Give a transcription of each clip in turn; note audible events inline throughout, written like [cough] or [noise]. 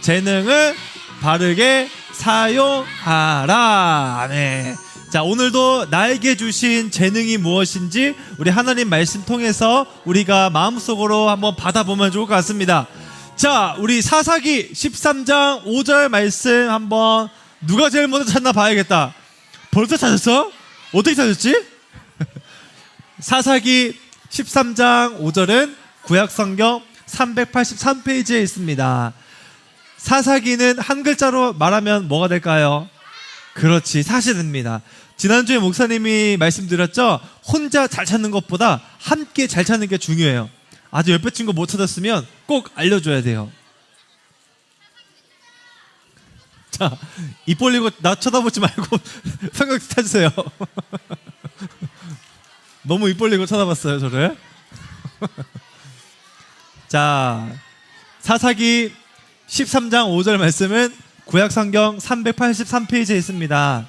재능을 바르게 사용하라. 아멘. 자, 오늘도 나에게 주신 재능이 무엇인지 우리 하나님 말씀 통해서 우리가 마음속으로 한번 받아보면 좋을 것 같습니다. 자, 우리 사사기 13장 5절 말씀 한번 누가 제일 먼저 찾나 봐야겠다. 벌써 찾았어? 어떻게 찾았지? [laughs] 사사기 13장 5절은 구약성경 383페이지에 있습니다. 사사기는 한 글자로 말하면 뭐가 될까요? 그렇지, 사실입니다. 지난주에 목사님이 말씀드렸죠? 혼자 잘 찾는 것보다 함께 잘 찾는 게 중요해요. 아직 옆에 친구 못 찾았으면 꼭 알려줘야 돼요. 자, 입 벌리고 나 쳐다보지 말고 [laughs] 생각 찾으세요. [laughs] 너무 입 벌리고 쳐다봤어요, 저를. [laughs] 자, 사사기 13장 5절 말씀은 구약성경 383페이지에 있습니다.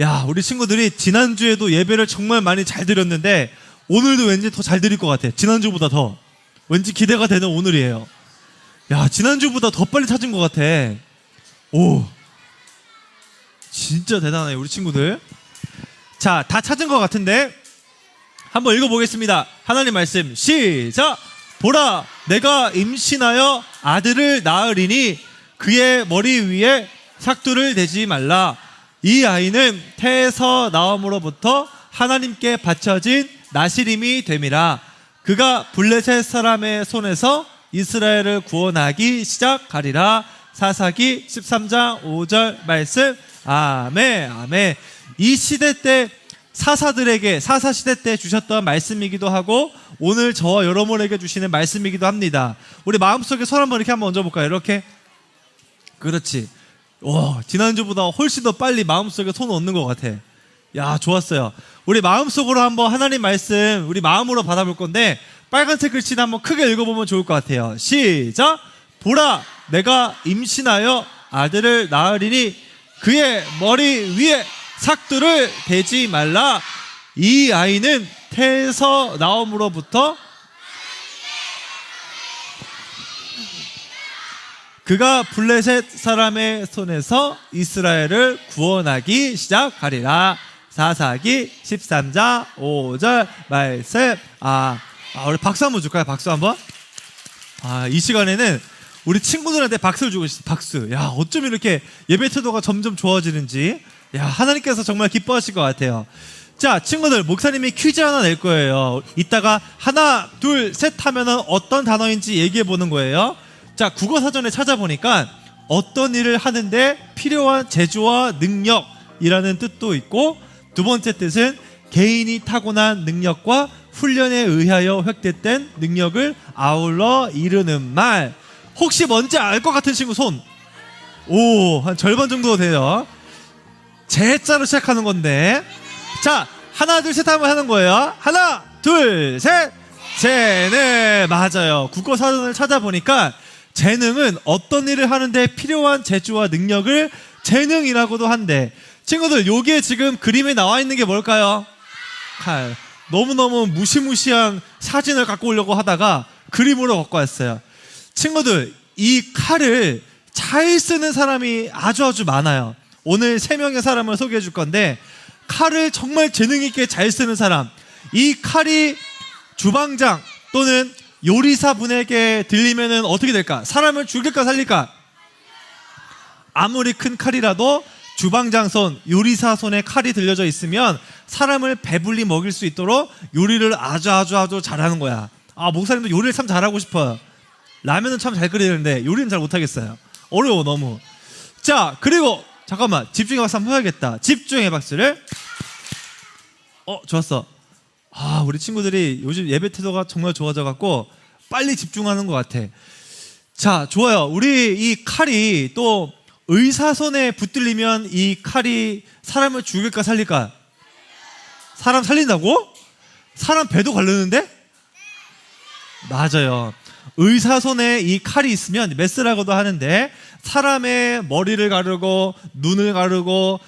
야, 우리 친구들이 지난주에도 예배를 정말 많이 잘 드렸는데 오늘도 왠지 더 잘 드릴 것 같아. 지난주보다 더. 왠지 기대가 되는 오늘이에요. 야, 지난주보다 더 빨리 찾은 것 같아. 오. 진짜 대단해, 우리 친구들. 자, 다 찾은 것 같은데 한번 읽어보겠습니다. 하나님 말씀 시작. 보라, 내가 임신하여 아들을 낳으리니 그의 머리 위에 삭두를 대지 말라. 이 아이는 태에서 나옴으로부터 하나님께 바쳐진 나시림이 됨이라. 그가 블레셋 사람의 손에서 이스라엘을 구원하기 시작하리라. 사사기 13장 5절 말씀. 아멘, 아멘. 이 시대 때 사사들에게 사사 시대 때 주셨던 말씀이기도 하고 오늘 저와 여러분에게 주시는 말씀이기도 합니다. 우리 마음속에 손 한번 이렇게 한번 얹어 볼까요? 이렇게. 그렇지. 와, 지난주보다 훨씬 더 빨리 마음속에 손 얹는 것 같아. 야, 좋았어요. 우리 마음속으로 한번 하나님 말씀 우리 마음으로 받아볼 건데 빨간색 글씨는 한번 크게 읽어보면 좋을 것 같아요. 시작. 보라, 내가 임신하여 아들을 낳으리니 그의 머리 위에 삭두를 대지 말라. 이 아이는 태에서 나옴으로부터 그가 블레셋 사람의 손에서 이스라엘을 구원하기 시작하리라. 사사기 13장 5절 말씀. 아, 아, 우리 박수 한번 줄까요? 박수 한번. 아, 이 시간에는 우리 친구들한테 박수를 주고 싶어. 박수. 야, 어쩜 이렇게 예배 태도가 점점 좋아지는지. 야, 하나님께서 정말 기뻐하실 것 같아요. 자, 친구들, 목사님이 퀴즈 하나 낼 거예요. 이따가 하나, 둘, 셋 하면은 어떤 단어인지 얘기해 보는 거예요. 자, 국어 사전에 찾아보니까 어떤 일을 하는데 필요한 재주와 능력이라는 뜻도 있고 두 번째 뜻은 개인이 타고난 능력과 훈련에 의하여 획득된 능력을 아울러 이르는 말. 혹시 뭔지 알 것 같은 친구 손. 오, 한 절반 정도 돼요. 제자로 시작하는 건데. 자, 하나, 둘, 셋 하면 하는 거예요. 하나, 둘, 셋. 재능. 맞아요. 국어 사전을 찾아보니까 재능은 어떤 일을 하는데 필요한 재주와 능력을 재능이라고도 한대. 친구들, 요게 지금 그림에 나와 있는 게 뭘까요? 칼. 너무너무 무시무시한 사진을 갖고 오려고 하다가 그림으로 갖고 왔어요. 친구들, 이 칼을 잘 쓰는 사람이 아주 아주 많아요. 오늘 세 명의 사람을 소개해 줄 건데, 칼을 정말 재능 있게 잘 쓰는 사람. 이 칼이 주방장 또는 요리사 분에게 들리면은 어떻게 될까? 사람을 죽일까 살릴까? 아무리 큰 칼이라도 주방장 손, 요리사 손에 칼이 들려져 있으면 사람을 배불리 먹일 수 있도록 요리를 아주 아주 아주 잘하는 거야. 아, 목사님도 요리를 참 잘하고 싶어요. 라면은 참 잘 끓이는데 요리는 잘 못하겠어요. 어려워, 너무. 자, 그리고 잠깐만. 집중해 박수 한번 해야겠다. 집중해 박수를. 어, 좋았어. 아, 우리 친구들이 요즘 예배 태도가 정말 좋아져 갖고 빨리 집중하는 것 같아. 자, 좋아요. 우리 이 칼이 또 의사 손에 붙들리면 이 칼이 사람을 죽일까 살릴까? 사람 살린다고? 사람 배도 가르는데? 맞아요. 의사 손에 이 칼이 있으면 메스라고도 하는데 사람의 머리를 가르고 눈을 가르고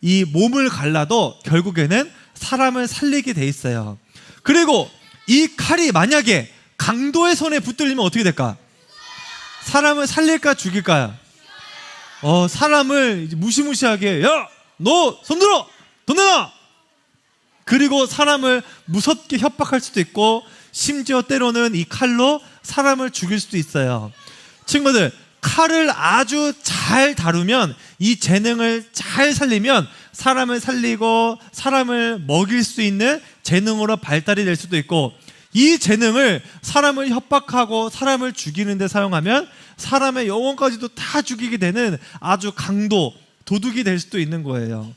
이 몸을 갈라도 결국에는 사람을 살리게 돼 있어요. 그리고 이 칼이 만약에 강도의 손에 붙들리면 어떻게 될까? 사람을 살릴까 죽일까요? 어, 사람을 무시무시하게, 야! 너 손들어! 돈 내놔! 그리고 사람을 무섭게 협박할 수도 있고, 심지어 때로는 이 칼로 사람을 죽일 수도 있어요. 친구들, 칼을 아주 잘 다루면, 이 재능을 잘 살리면, 사람을 살리고, 사람을 먹일 수 있는 재능으로 발달이 될 수도 있고, 이 재능을 사람을 협박하고 사람을 죽이는 데 사용하면 사람의 영혼까지도 다 죽이게 되는 아주 강도, 도둑이 될 수도 있는 거예요.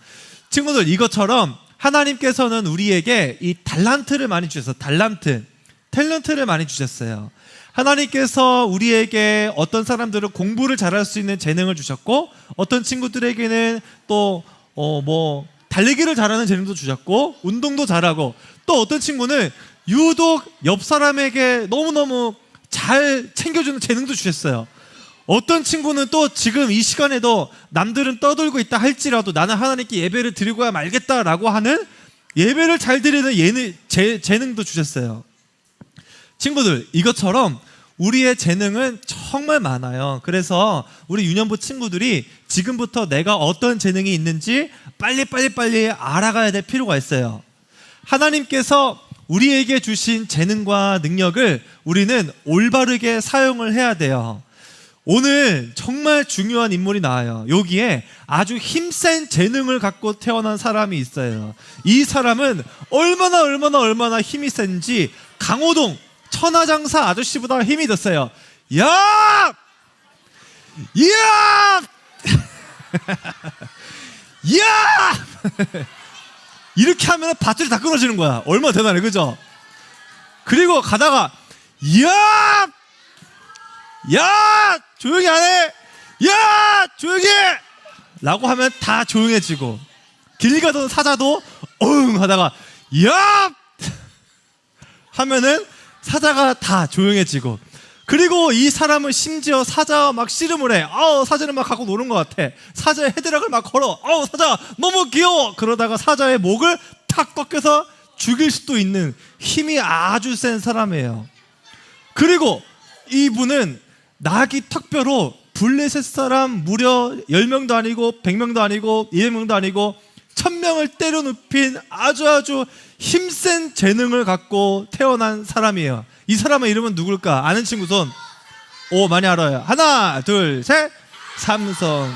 친구들, 이것처럼 하나님께서는 우리에게 이 달란트를 많이 주셔서 달란트, 탤런트를 많이 주셨어요. 하나님께서 우리에게 어떤 사람들은 공부를 잘할 수 있는 재능을 주셨고 어떤 친구들에게는 또 어 뭐 달리기를 잘하는 재능도 주셨고 운동도 잘하고 또 어떤 친구는 유독 옆 사람에게 너무너무 잘 챙겨주는 재능도 주셨어요. 어떤 친구는 또 지금 이 시간에도 남들은 떠들고 있다 할지라도 나는 하나님께 예배를 드리고야 말겠다라고 하는 예배를 잘 드리는 예능, 재, 재능도 주셨어요. 친구들, 이것처럼 우리의 재능은 정말 많아요. 그래서 우리 유년부 친구들이 지금부터 내가 어떤 재능이 있는지 빨리빨리빨리 알아가야 될 필요가 있어요. 하나님께서 우리에게 주신 재능과 능력을 우리는 올바르게 사용을 해야 돼요. 오늘 정말 중요한 인물이 나와요. 여기에 아주 힘센 재능을 갖고 태어난 사람이 있어요. 이 사람은 얼마나 얼마나 얼마나 힘이 센지 강호동 천하장사 아저씨보다 힘이 졌어요. 야! 야! 야! 이렇게 하면 밧줄이 다 끊어지는 거야. 얼마나 대단해, 그죠? 그리고 가다가, 야! 야! 조용히 안 해! 야! 조용히 해! 라고 하면 다 조용해지고, 길 가던 사자도, 어흥! 하다가, 야! [laughs] 하면은 사자가 다 조용해지고, 그리고 이 사람은 심지어 사자와 막 씨름을 해. 아우, 사자는 막 갖고 노는 것 같아. 사자의 헤드락을 막 걸어. 아우, 사자 너무 귀여워. 그러다가 사자의 목을 탁 꺾여서 죽일 수도 있는 힘이 아주 센 사람이에요. 그리고 이분은 나기 턱뼈로 블레셋 사람 무려 10명도 아니고 100명도 아니고 200명도 아니고 1000명을 때려 눕힌 아주 아주 힘센 재능을 갖고 태어난 사람이에요. 이 사람의 이름은 누굴까? 아는 친구 손. 오, 많이 알아요. 하나, 둘, 셋. 삼손.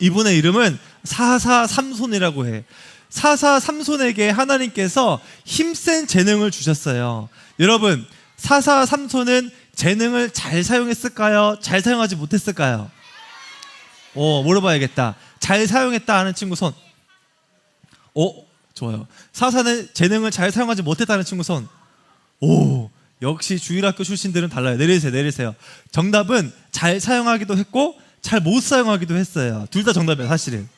이분의 이름은 사사 삼손이라고 해. 사사 삼손에게 하나님께서 힘센 재능을 주셨어요. 여러분, 사사 삼손은 재능을 잘 사용했을까요? 잘 사용하지 못했을까요? 오, 물어봐야겠다. 잘 사용했다 하는 친구 손. 오, 좋아요. 사사는 재능을 잘 사용하지 못했다는 친구 손. 오, 역시 주일학교 출신들은 달라요. 내리세요, 내리세요. 정답은 잘 사용하기도 했고 잘 못 사용하기도 했어요. 둘 다 정답이에요, 사실은.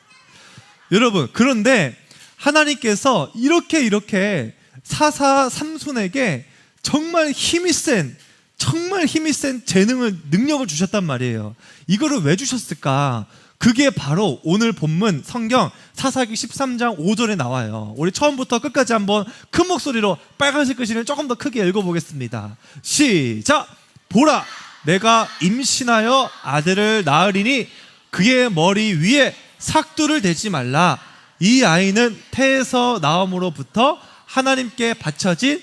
여러분, 그런데 하나님께서 이렇게 이렇게 사사 삼손에게 정말 힘이 센 정말 힘이 센 재능을 능력을 주셨단 말이에요. 이거를 왜 주셨을까? 그게 바로 오늘 본문 성경 사사기 13장 5절에 나와요. 우리 처음부터 끝까지 한번 큰 목소리로 빨간색 글씨를 조금 더 크게 읽어보겠습니다. 시작! 보라! 내가 임신하여 아들을 낳으리니 그의 머리 위에 삭두를 대지 말라. 이 아이는 태에서 나옴으로부터 하나님께 바쳐진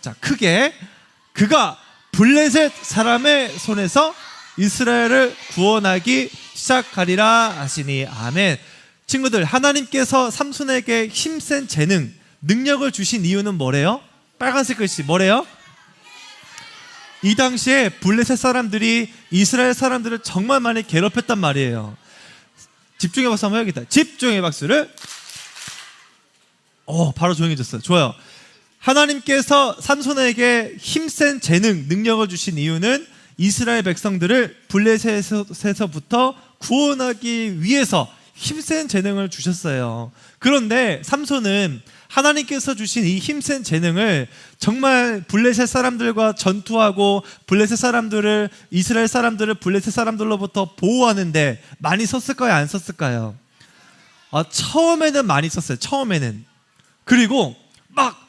자 크게 그가 블레셋 사람의 손에서 이스라엘을 구원하기 시작하리라 하시니 아멘. 친구들 하나님께서 삼손에게 힘센 재능, 능력을 주신 이유는 뭐래요? 빨간색 글씨 뭐래요? 이 당시에 블레셋 사람들이 이스라엘 사람들을 정말 많이 괴롭혔단 말이에요. 집중해 박수 한번 해야겠다. 집중해 박수를. 어, 바로 조용해졌어요. 좋아요. 하나님께서 삼손에게 힘센 재능, 능력을 주신 이유는 이스라엘 백성들을 블레셋에서부터 구원하기 위해서 힘센 재능을 주셨어요. 그런데 삼손은 하나님께서 주신 이 힘센 재능을 정말 블레셋 사람들과 전투하고 블레셋 사람들을 이스라엘 사람들을 블레셋 사람들로부터 보호하는데 많이 썼을까요? 안 썼을까요? 아, 처음에는 많이 썼어요. 처음에는. 그리고 막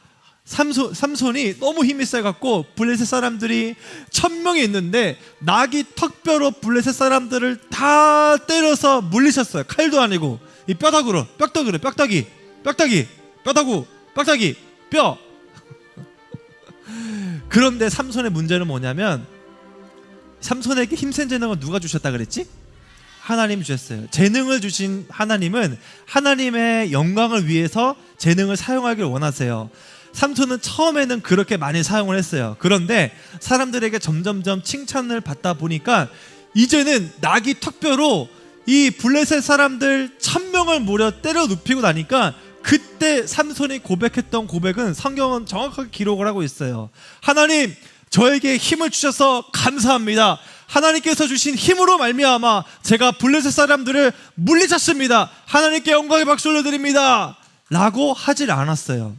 삼손, 삼손이 너무 힘이 세갖고 블레셋 사람들이 천 명이 있는데 낙이 턱뼈로 블레셋 사람들을 다 때려서 물리쳤어요. 칼도 아니고 이 뼈다구로 뼈다구로 뼈다귀 뼈다귀 뼈다구 뼈다귀 뼈. [laughs] 그런데 삼손의 문제는 뭐냐면 삼손에게 힘센 재능을 누가 주셨다 그랬지? 하나님 주셨어요. 재능을 주신 하나님은 하나님의 영광을 위해서 재능을 사용하길 원하세요. 삼손은 처음에는 그렇게 많이 사용을 했어요. 그런데 사람들에게 점점점 칭찬을 받다 보니까 이제는 낙이 턱뼈로 이 블레셋 사람들 천 명을 무려 때려 눕히고 나니까 그때 삼손이 고백했던 고백은 성경은 정확하게 기록을 하고 있어요. 하나님, 저에게 힘을 주셔서 감사합니다. 하나님께서 주신 힘으로 말미암아 제가 블레셋 사람들을 물리쳤습니다. 하나님께 영광의 박수 올려드립니다. 라고 하질 않았어요.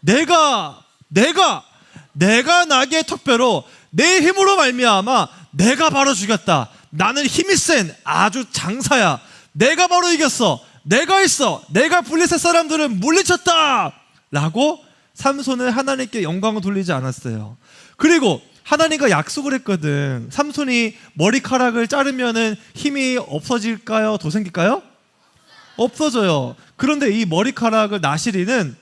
내가 내가 내가 나의 턱뼈로 내 힘으로 말미암아 내가 바로 죽였다. 나는 힘이 센 아주 장사야. 내가 바로 이겼어. 내가 했어. 내가 블레셋 사람들을 물리쳤다. 라고 삼손은 하나님께 영광을 돌리지 않았어요. 그리고 하나님과 약속을 했거든. 삼손이 머리카락을 자르면은 힘이 없어질까요? 더 생길까요? 없어져요. 그런데 이 머리카락을 나시리는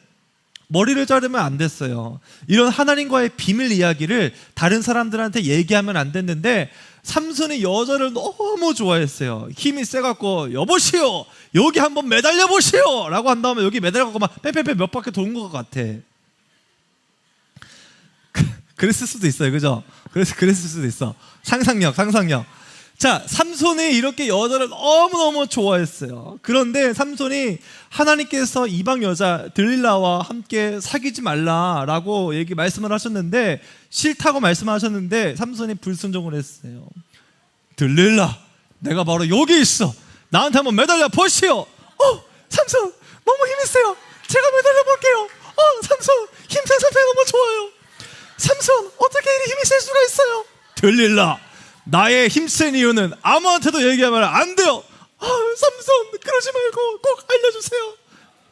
머리를 자르면 안 됐어요. 이런 하나님과의 비밀 이야기를 다른 사람들한테 얘기하면 안 됐는데 삼손이 여자를 너무 좋아했어요. 힘이 세갖고 여보시오 여기 한번 매달려 보시오 라고 한 다음에 여기 매달려갖고 막 빼빼빼 몇 바퀴 도는 것 같아. [laughs] 그랬을 수도 있어요, 그죠? 그래서 그랬을 수도 있어. 상상력, 상상력. 자, 삼손이 이렇게 여자를 너무너무 좋아했어요. 그런데 삼손이 하나님께서 이방 여자 들릴라와 함께 사귀지 말라라고 얘기 말씀을 하셨는데 싫다고 말씀하셨는데 삼손이 불순종을 했어요. 들릴라, 내가 바로 여기 있어. 나한테 한번 매달려 보시오. 어, 삼손 너무 힘이 세요. 제가 매달려 볼게요. 어, 삼손 힘센 상태 너무 좋아요. 삼손 어떻게 이리 힘이 셀 수가 있어요? 들릴라 나의 힘센 이유는 아무한테도 얘기하면 안 돼요. 아, 삼손 그러지 말고 꼭 알려주세요.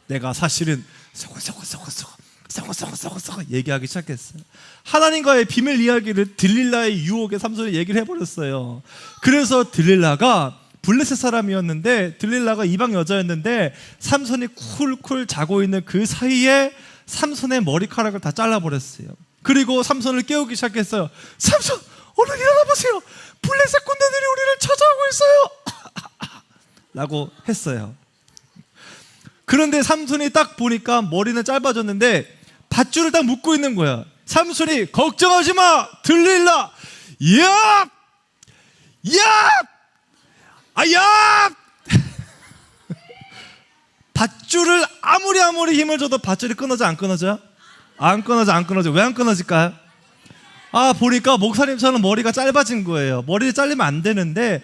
내가 사실은 썩어썩어썩어썩어 썩어썩어썩어썩어 얘기하기 시작했어요. 하나님과의 비밀 이야기를 들릴라의 유혹에 삼손이 얘기를 해버렸어요. 그래서 들릴라가 블레셋 사람이었는데 들릴라가 이방 여자였는데 삼손이 쿨쿨 자고 있는 그 사이에 삼손의 머리카락을 다 잘라버렸어요. 그리고 삼손을 깨우기 시작했어요. 삼손, 얼른 일어나 보세요. 블레셋 군대들이 우리를 찾아오고 있어요. [laughs] 라고 했어요. 그런데 삼손이 딱 보니까 머리는 짧아졌는데 밧줄을 딱 묶고 있는 거야. 삼손이 걱정하지 마, 들릴라. 야, 야, 아 야. 밧줄을 아무리 아무리 힘을 줘도 밧줄이 끊어져 안 끊어져? 안 끊어져 안 끊어져 왜 안 끊어질까요? 아 보니까 목사님 처럼 머리가 짧아진 거예요. 머리를 잘리면 안 되는데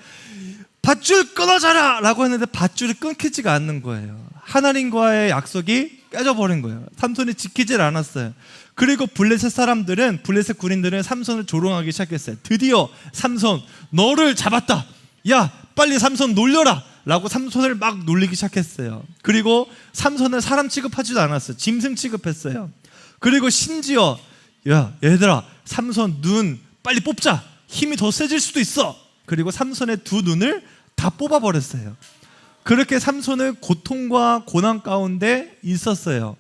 밧줄 끊어져라! 라고 했는데 밧줄이 끊기지가 않는 거예요. 하나님과의 약속이 깨져버린 거예요. 삼손이 지키질 않았어요. 그리고 블레셋 사람들은 블레셋 군인들은 삼손을 조롱하기 시작했어요. 드디어 삼손 너를 잡았다! 야 빨리 삼손 놀려라! 라고 삼손을 막 놀리기 시작했어요. 그리고 삼손을 사람 취급하지도 않았어요. 짐승 취급했어요. 그리고 심지어 야 얘들아 삼손 눈 빨리 뽑자. 힘이 더 세질 수도 있어. 그리고 삼손의 두 눈을 다 뽑아버렸어요. 그렇게 삼손은 고통과 고난 가운데 있었어요.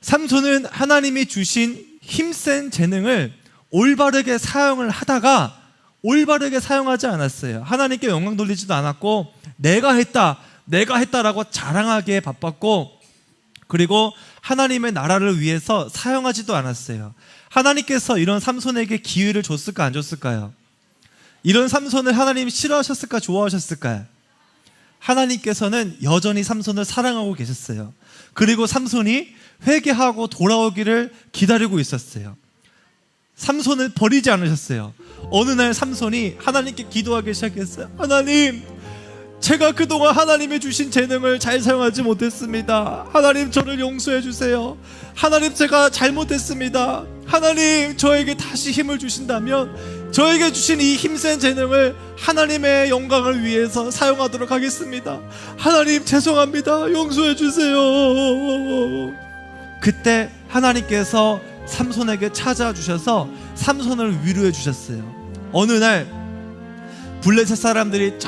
삼손은 하나님이 주신 힘센 재능을 올바르게 사용을 하다가 올바르게 사용하지 않았어요. 하나님께 영광 돌리지도 않았고 내가 했다 내가 했다라고 자랑하기에 바빴고 그리고 하나님의 나라를 위해서 사용하지도 않았어요. 하나님께서 이런 삼손에게 기회를 줬을까 안 줬을까요? 이런 삼손을 하나님이 싫어하셨을까 좋아하셨을까요? 하나님께서는 여전히 삼손을 사랑하고 계셨어요. 그리고 삼손이 회개하고 돌아오기를 기다리고 있었어요. 삼손을 버리지 않으셨어요. 어느 날 삼손이 하나님께 기도하기 시작했어요. 하나님, 제가 그동안 하나님이 주신 재능을 잘 사용하지 못했습니다. 하나님 저를 용서해 주세요. 하나님 제가 잘못했습니다. 하나님 저에게 다시 힘을 주신다면 저에게 주신 이 힘센 재능을 하나님의 영광을 위해서 사용하도록 하겠습니다. 하나님 죄송합니다. 용서해 주세요. 그때 하나님께서 삼손에게 찾아주셔서 삼손을 위로해 주셨어요. 어느 날 블레셋 사람들이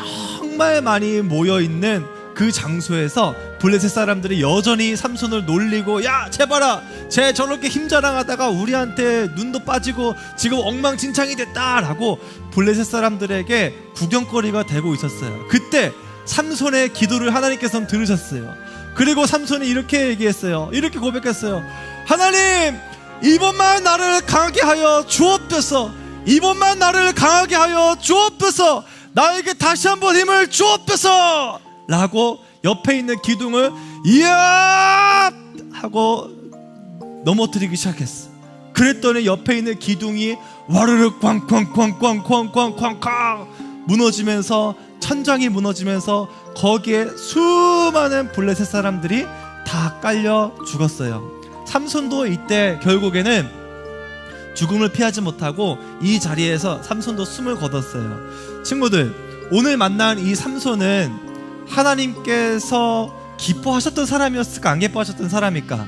정말 많이 모여 있는 그 장소에서 블레셋 사람들이 여전히 삼손을 놀리고 야 제발아 쟤 저렇게 힘 자랑하다가 우리한테 눈도 빠지고 지금 엉망진창이 됐다라고 블레셋 사람들에게 구경거리가 되고 있었어요. 그때 삼손의 기도를 하나님께서는 들으셨어요. 그리고 삼손이 이렇게 얘기했어요. 이렇게 고백했어요. 하나님 이번만 나를 강하게 하여 주옵소서. 이번만 나를 강하게 하여 주옵소서. 나에게 다시 한번 힘을 주옵소서! 라고 옆에 있는 기둥을 이야! 하고 넘어뜨리기 시작했어. 그랬더니 옆에 있는 기둥이 와르르 꽝꽝꽝꽝꽝꽝꽝 무너지면서 천장이 무너지면서 거기에 수많은 블레셋 사람들이 다 깔려 죽었어요. 삼손도 이때 결국에는 죽음을 피하지 못하고 이 자리에서 삼손도 숨을 거뒀어요. 친구들, 오늘 만난 이 삼손은 하나님께서 기뻐하셨던 사람이었을까 안 기뻐하셨던 사람일까?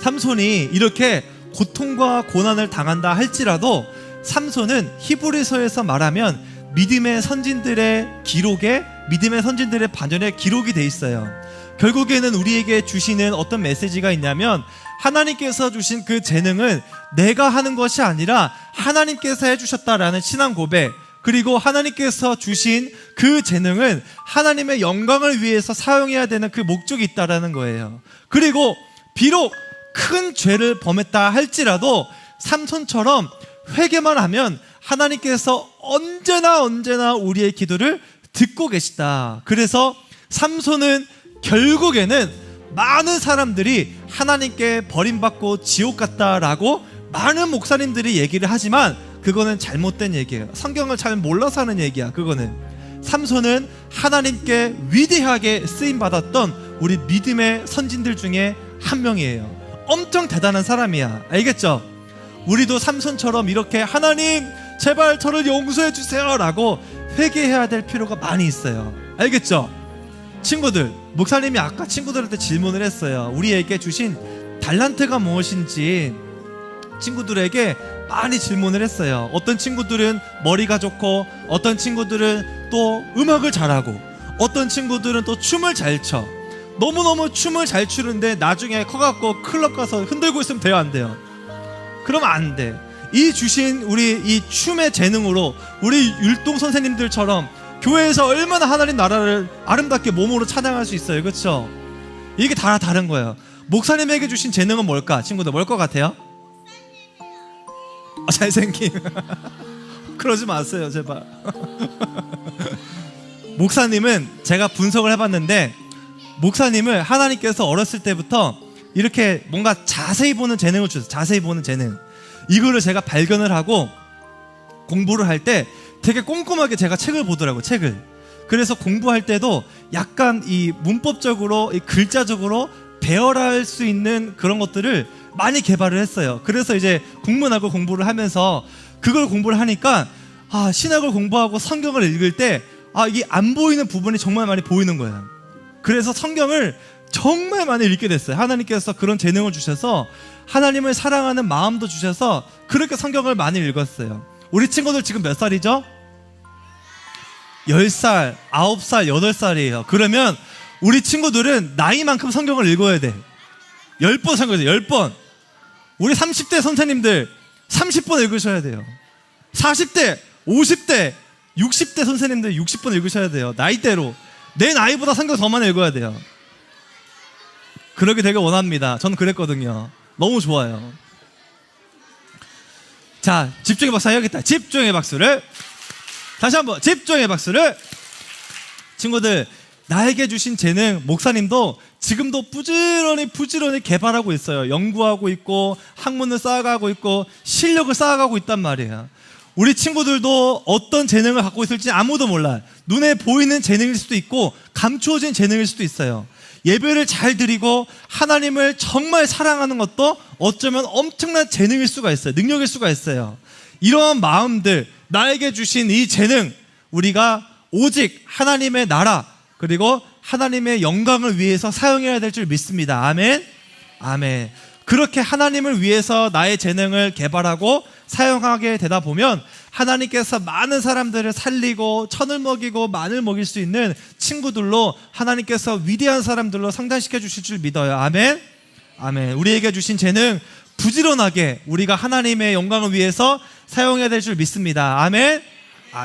삼손이 이렇게 고통과 고난을 당한다 할지라도 삼손은 히브리서에서 말하면 믿음의 선진들의 기록에 믿음의 선진들의 반전에 기록이 돼 있어요. 결국에는 우리에게 주시는 어떤 메시지가 있냐면 하나님께서 주신 그 재능은 내가 하는 것이 아니라 하나님께서 해주셨다라는 신앙 고백 그리고 하나님께서 주신 그 재능은 하나님의 영광을 위해서 사용해야 되는 그 목적이 있다라는 거예요. 그리고 비록 큰 죄를 범했다 할지라도 삼손처럼 회개만 하면 하나님께서 언제나 언제나 우리의 기도를 듣고 계시다. 그래서 삼손은 결국에는 많은 사람들이 하나님께 버림받고 지옥 갔다라고 많은 목사님들이 얘기를 하지만 그거는 잘못된 얘기예요. 성경을 잘 몰라서 하는 얘기야. 그거는 삼손은 하나님께 위대하게 쓰임 받았던 우리 믿음의 선진들 중에 한 명이에요. 엄청 대단한 사람이야. 알겠죠? 우리도 삼손처럼 이렇게 하나님 제발 저를 용서해 주세요라고 회개해야 될 필요가 많이 있어요. 알겠죠? 친구들, 목사님이 아까 친구들한테 질문을 했어요. 우리에게 주신 달란트가 무엇인지 친구들에게 많이 질문을 했어요. 어떤 친구들은 머리가 좋고, 어떤 친구들은 또 음악을 잘하고, 어떤 친구들은 또 춤을 잘 춰. 너무너무 춤을 잘 추는데 나중에 커갖고 클럽 가서 흔들고 있으면 돼요, 안 돼요? 그러면 안 돼. 이 주신 우리 이 춤의 재능으로 우리 율동 선생님들처럼 교회에서 얼마나 하나님 나라를 아름답게 몸으로 찬양할 수 있어요. 그렇죠? 이게 다 다른 거예요. 목사님에게 주신 재능은 뭘까? 친구들 뭘 것 같아요? 아, 잘생김. [laughs] 그러지 마세요, 제발. [laughs] 목사님은 제가 분석을 해봤는데 목사님을 하나님께서 어렸을 때부터 이렇게 뭔가 자세히 보는 재능을 주셨어요. 자세히 보는 재능. 이거를 제가 발견을 하고 공부를 할 때 되게 꼼꼼하게 제가 책을 보더라고요. 책을. 그래서 공부할 때도 약간 이 문법적으로 이 글자적으로 배열할 수 있는 그런 것들을 많이 개발을 했어요. 그래서 이제 국문학을 공부를 하면서 그걸 공부를 하니까 아, 신학을 공부하고 성경을 읽을 때 아, 이게 안 보이는 부분이 정말 많이 보이는 거예요. 그래서 성경을 정말 많이 읽게 됐어요. 하나님께서 그런 재능을 주셔서 하나님을 사랑하는 마음도 주셔서 그렇게 성경을 많이 읽었어요. 우리 친구들 지금 몇 살이죠? 10살, 9살, 8살이에요. 그러면 우리 친구들은 나이만큼 성경을 읽어야 돼. 10번 성경을 10번. 우리 30대 선생님들 30번 읽으셔야 돼요. 40대, 50대, 60대 선생님들 60번 읽으셔야 돼요. 나이대로. 내 나이보다 성경 더 많이 읽어야 돼요. 그러게 되게 원합니다. 전 그랬거든요. 너무 좋아요. 자, 집중의 박수 해야겠다. 집중의 박수를. 다시 한번 집중의 박수를. 친구들, 나에게 주신 재능, 목사님도 지금도 부지런히 부지런히 개발하고 있어요. 연구하고 있고, 학문을 쌓아가고 있고, 실력을 쌓아가고 있단 말이에요. 우리 친구들도 어떤 재능을 갖고 있을지 아무도 몰라요. 눈에 보이는 재능일 수도 있고, 감추어진 재능일 수도 있어요. 예배를 잘 드리고 하나님을 정말 사랑하는 것도 어쩌면 엄청난 재능일 수가 있어요. 능력일 수가 있어요. 이러한 마음들, 나에게 주신 이 재능, 우리가 오직 하나님의 나라, 그리고 하나님의 영광을 위해서 사용해야 될 줄 믿습니다. 아멘. 아멘. 그렇게 하나님을 위해서 나의 재능을 개발하고 사용하게 되다 보면 하나님께서 많은 사람들을 살리고 천을 먹이고 만을 먹일 수 있는 친구들로 하나님께서 위대한 사람들로 성장시켜 주실 줄 믿어요. 아멘. 아멘. 우리에게 주신 재능 부지런하게 우리가 하나님의 영광을 위해서 사용해야 될 줄 믿습니다. 아멘.